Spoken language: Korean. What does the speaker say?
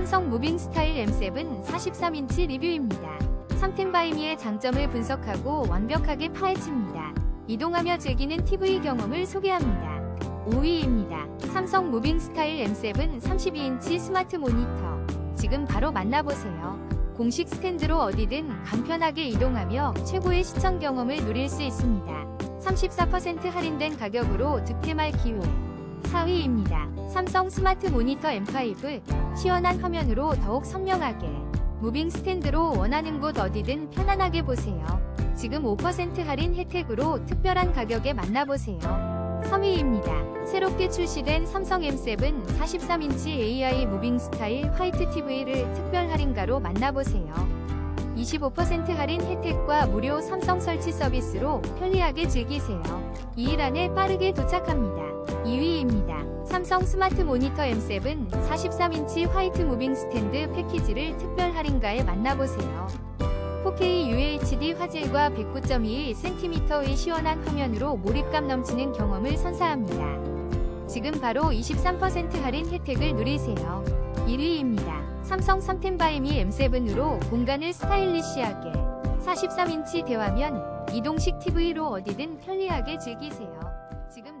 삼성 무빙 스타일 M7 43인치 리뷰입니다. 3템 바이미의 장점을 분석하고 완벽하게 파헤칩니다. 이동하며 즐기는 TV 경험을 소개합니다. 5위입니다. 삼성 무빙 스타일 M7 32인치 스마트 모니터. 지금 바로 만나보세요. 공식 스탠드로 어디든 간편하게 이동하며 최고의 시청 경험을 누릴 수 있습니다. 34% 할인된 가격으로 득템할 기회. 4위입니다. 삼성 스마트 모니터 M5 시원한 화면으로 더욱 선명하게 무빙 스탠드로 원하는 곳 어디든 편안하게 보세요. 지금 5% 할인 혜택으로 특별한 가격에 만나보세요. 3위입니다. 새롭게 출시된 삼성 M7 43인치 AI 무빙 스타일 화이트 TV를 특별 할인가로 만나보세요. 25% 할인 혜택과 무료 삼성 설치 서비스로 편리하게 즐기세요. 2일 안에 빠르게 도착합니다. 2위입니다. 삼성 스마트 모니터 M7 43인치 화이트 무빙 스탠드 패키지를 특별 할인가에 만나보세요. 4K UHD 화질과 109.21cm의 시원한 화면으로 몰입감 넘치는 경험을 선사합니다. 지금 바로 23% 할인 혜택을 누리세요. 1위입니다. 삼성 3템 바이미 M7으로 공간을 스타일리시하게 43인치 대화면 이동식 TV로 어디든 편리하게 즐기세요. 지금